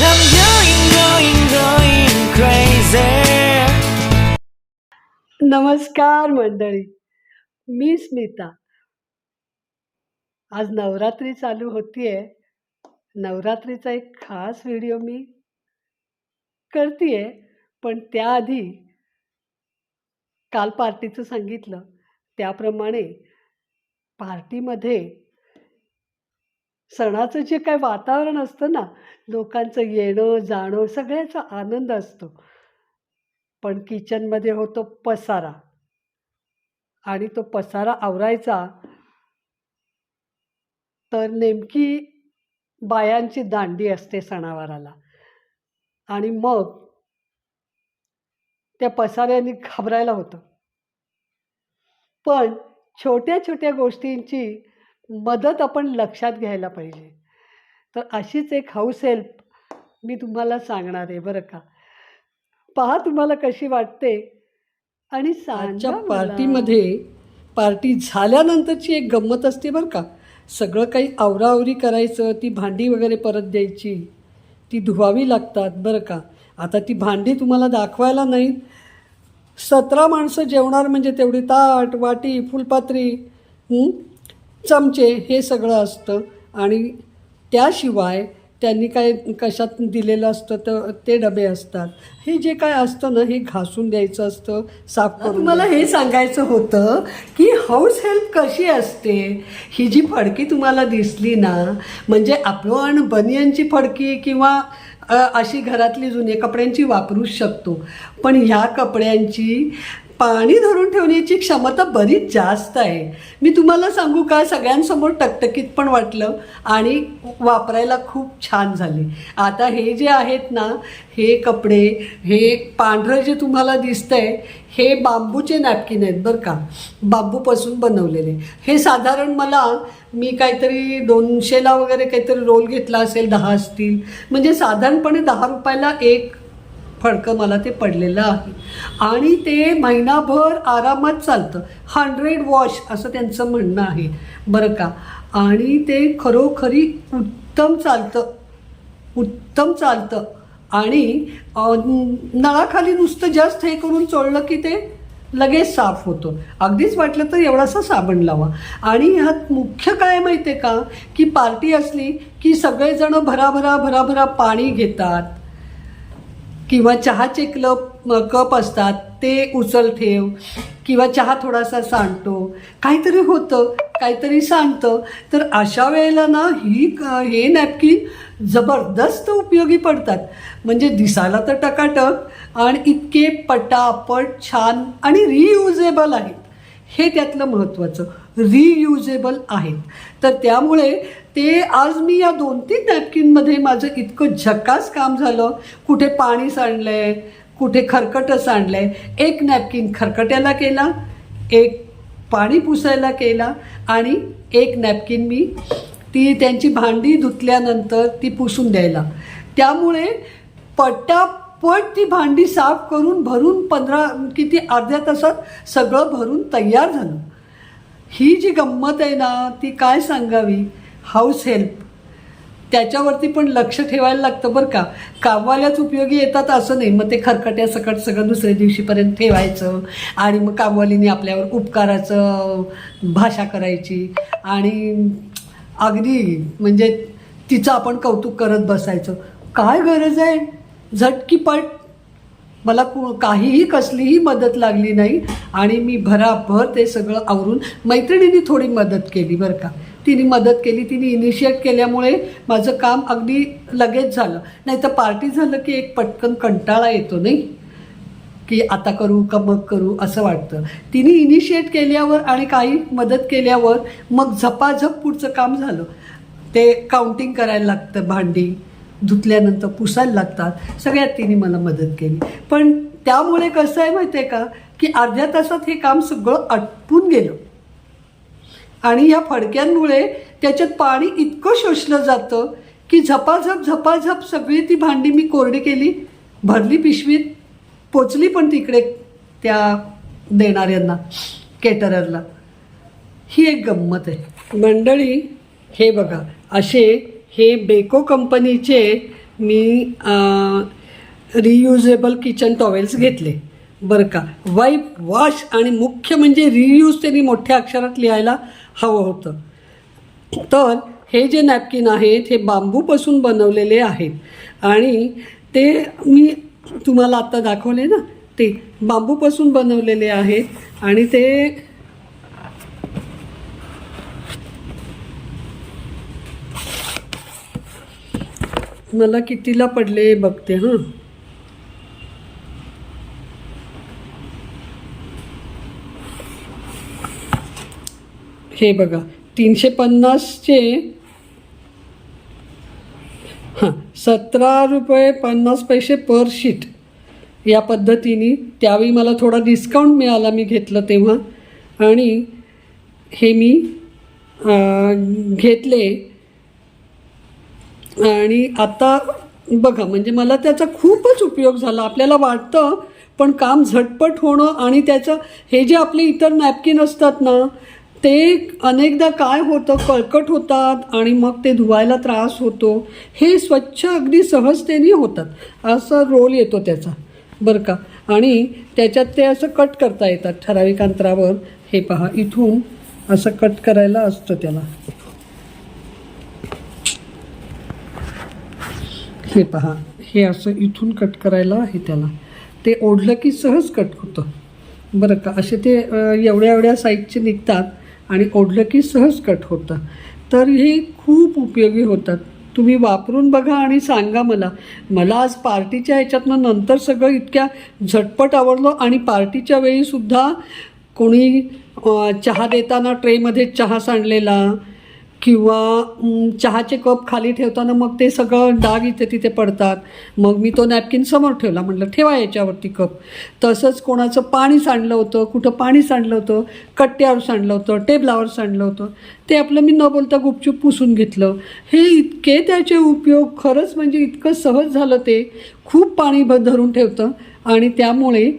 I'm going, going, going crazy. नमस्कार मंडळी मी स्मिता. आज नवरात्री चालू होतीये. नवरात्रीचा एक खास व्हिडिओ मी करतीये. पण त्याआधी काल पार्टीचं सांगितलं. त्याप्रमाणे पार्टीमध्ये सणाचं जे काय वातावरण असतं ना लोकांचं येणं जाणं सगळ्याचा आनंद असतो. पण किचनमध्ये होतो पसारा. आणि तो पसारा आवरायचा तर नेमकी बायांची दांडी असते सणावाराला. आणि मग त्या पसाऱ्याने घाबरायला होतं. पण छोट्या छोट्या गोष्टींची मदत आपण लक्षात घ्यायला पाहिजे. तर अशीच एक हाऊस हेल्प मी तुम्हाला सांगणार आहे बरं का. पहा तुम्हाला कशी वाटते. आणि आजच्या पार्टीमध्ये पार्टी झाल्यानंतरची एक गंमत असते बरं का. सगळं काही आवराआवरी करायचं ती भांडी वगैरे परत द्यायची ती धुवावी लागतात बरं का. आता ती भांडी तुम्हाला दाखवायला नाहीत. सतरा माणसं जेवणार म्हणजे तेवढी ताट वाटी फुलपात्री? चमचे हे सगळं असतं. आणि त्याशिवाय त्यांनी काय कशात दिलेलं असतं तर ते डबे असतात. हे जे काय असतं ना हे घासून द्यायचं असतं साफ करून मला हे सांगायचं होतं की हाऊस हेल्प कशी असते? ही जी फडकी तुम्हाला दिसली ना म्हणजे आपण बनियनची फडकी किंवा अशी घरातली जुने कपड्यांची वापरूच शकतो. पण ह्या कपड्यांची पाणी धरून ठेवण्याची क्षमता बरीच जास्त आहे. मी तुम्हाला सांगू का सगळ्यांसमोर टकटकीत पण वाटलं आणि वापरायला खूप छान झाले. आता हे जे आहेत ना हे कपडे हे पांढरं जे तुम्हाला दिसतंय हे बांबूचे नॅपकिन आहेत बरं का. बांबूपासून बनवलेले. हे साधारण मला मी काहीतरी दोनशेला वगैरे काहीतरी रोल घेतला असेल दहा असतील. म्हणजे साधारणपणे दहा रुपयाला एक फडकं मला ते पडलेलं आहे. आणि ते महिनाभर आरामात चालतं. हंड्रेड वॉश असं त्यांचं म्हणणं आहे. बरं का? आणि ते खरोखरी उत्तम चालतं. उत्तम चालतं. आणि नळाखाली नुसतं जास्त हे करून चोळलं की ते लगेच साफ होतं. अगदीच वाटलं तर एवढासा साबण लावा. आणि ह्यात मुख्य काय माहिती आहे का? की पार्टी असली की सगळेजणं भराभरा भराभरा पाणी घेतात. किंवा चहाचे क्लब कप असतात ते उचल ठेव. किंवा चहा थोडासा सांडतो. काहीतरी होतं काहीतरी सांडतं. तर अशा वेळेला ना ही हे नॅपकिन जबरदस्त उपयोगी पडतात. म्हणजे दिसायला तर टकाटक आणि इतके पटापट छान आणि रियुजेबल आहेत. हे त्यातलं महत्त्वाचं रियुजेबल आहेत. तर त्यामुळे ते आज मी या दोन तीन नॅपकिनमध्ये माझं इतकं झकास काम झालं. कुठे पाणी सांडलं आहे कुठे खरकटं सांडलं आहे एक नॅपकिन खरकट्याला केला एक पाणी पुसायला केला आणि एक नॅपकिन मी ती त्यांची भांडी धुतल्यानंतर ती पुसून द्यायला. त्यामुळे पटापट ती भांडी साफ करून भरून पंधरा किती अर्ध्या तासात सगळं भरून तयार झालं. ही जी गंमत आहे ना ती काय सांगावी? हाऊस हेल्प त्याच्यावरती पण लक्ष ठेवायला लागतं बरं का. कामवाल्याच उपयोगी येतात असं नाही. मग ते खरकट्या सकट सगळं दुसऱ्या दिवशीपर्यंत ठेवायचं आणि मग कामवालीने आपल्यावर उपकाराचं भाषा करायची. आणि अगदी म्हणजे तिचं आपण कौतुक करत बसायचं. काय गरज आहे? झटकीपट मला कु काहीही कसलीही मदत लागली नाही आणि मी भराभर ते सगळं आवरून मैत्रिणीने थोडी मदत केली बरं का. तिने मदत केली तिने इनिशिएट केल्यामुळे माझं काम अगदी लगेच झालं. नाही तर पार्टी झालं की एक पटकन कंटाळा येतो नाही? की आता करू का मग करू असं वाटतं. तिने इनिशिएट केल्यावर आणि काही मदत केल्यावर मग झपाझप पुढचं काम झालं. ते काउंटिंग करायला लागतं भांडी धुतल्यानंतर पुसायला लागतात. सगळ्यात तिने मला मदत केली. पण त्यामुळे कसं आहे माहिती आहे का? की अर्ध्या तासात हे काम सगळं आटपून गेलं. आणि या फडक्यांमुळे त्याच्यात पाणी इतकं शोषलं जातं की झपाझप झपाझप सगळी ती भांडी मी कोरडी केली भरली पिशवीत पोचली पण तिकडे त्या देणाऱ्यांना केटररला ही एक गंमत आहे. मंडळी हे बघा असे हे बेको कंपनीचे मी रियुजेबल किचन टॉवेल्स घेतले. बरं का. वाईप वॉश आणि मुख्य म्हणजे रियूज त्यांनी मोठ्या अक्षरात लिहायला हवं होतं. तर हे जे नॅपकिन आहेत हे बांबूपासून बनवलेले आहेत. आणि ते मी तुम्हाला आत्ता दाखवले ना ते बांबूपासून बनवलेले आहेत. आणि ते मला कितीला पडले बघते हां. हे बघा तीनशे पन्नासचे हां सतरा रुपये पन्नास पैसे पर शीट. या पद्धतीने त्यावेळी मला थोडा डिस्काउंट मिळाला मी घेतलं तेव्हा. आणि हे मी घेतले. आणि आता बघा म्हणजे मला त्याचा खूपच उपयोग झाला. आपल्याला वाटतं पण काम झटपट होणं आणि त्याचं हे जे आपले इतर नॅपकिन असतात ना ते अनेकदा काय होतं कळकट होतात आणि मग ते धुवायला त्रास होतो. हे स्वच्छ अगदी सहजतेने होतात. असा रोल येतो त्याचा बरं का? आणि त्याच्यात ते असं कट करता येतात ठराविक अंतरावर. हे पहा इथून असं कट करायला असतं त्याला. हे पहा हे असं इथून कट करायला आहे त्याला. ते ओढलं की सहज कट होतं. बरं का? असे ते एवढ्या एवढ्या साईजचे निघतात आणि ओढलं की सहज कट होतं. तर हे खूप उपयोगी होतात. तुम्ही वापरून बघा आणि सांगा मला. मला आज पार्टीच्या ह्याच्यातनं नंतर सगळं इतक्या झटपट आवडलं आणि पार्टीच्या वेळीसुद्धा कोणी चहा देताना ट्रेमध्ये चहा सांडलेला किंवा चहाचे कप खाली ठेवताना मग ते सगळं डाग इथे तिथे पडतात. मग मी तो नॅपकिन समोर ठेवला. म्हटलं ठेवा याच्यावरती कप. तसंच कोणाचं पाणी सांडलं होतं कुठं पाणी सांडलं होतं कट्ट्यावर सांडलं होतं टेबलावर सांडलं होतं ते आपलं मी न बोलता गुपचूप पुसून घेतलं. हे इतके त्याचे उपयोग खरंच म्हणजे इतकं सहज झालं ते. खूप पाणी भ धरून ठेवतं आणि त्यामुळे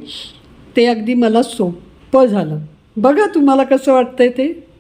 ते अगदी मला सोपं झालं. बघा तुम्हाला कसं वाटतंय ते?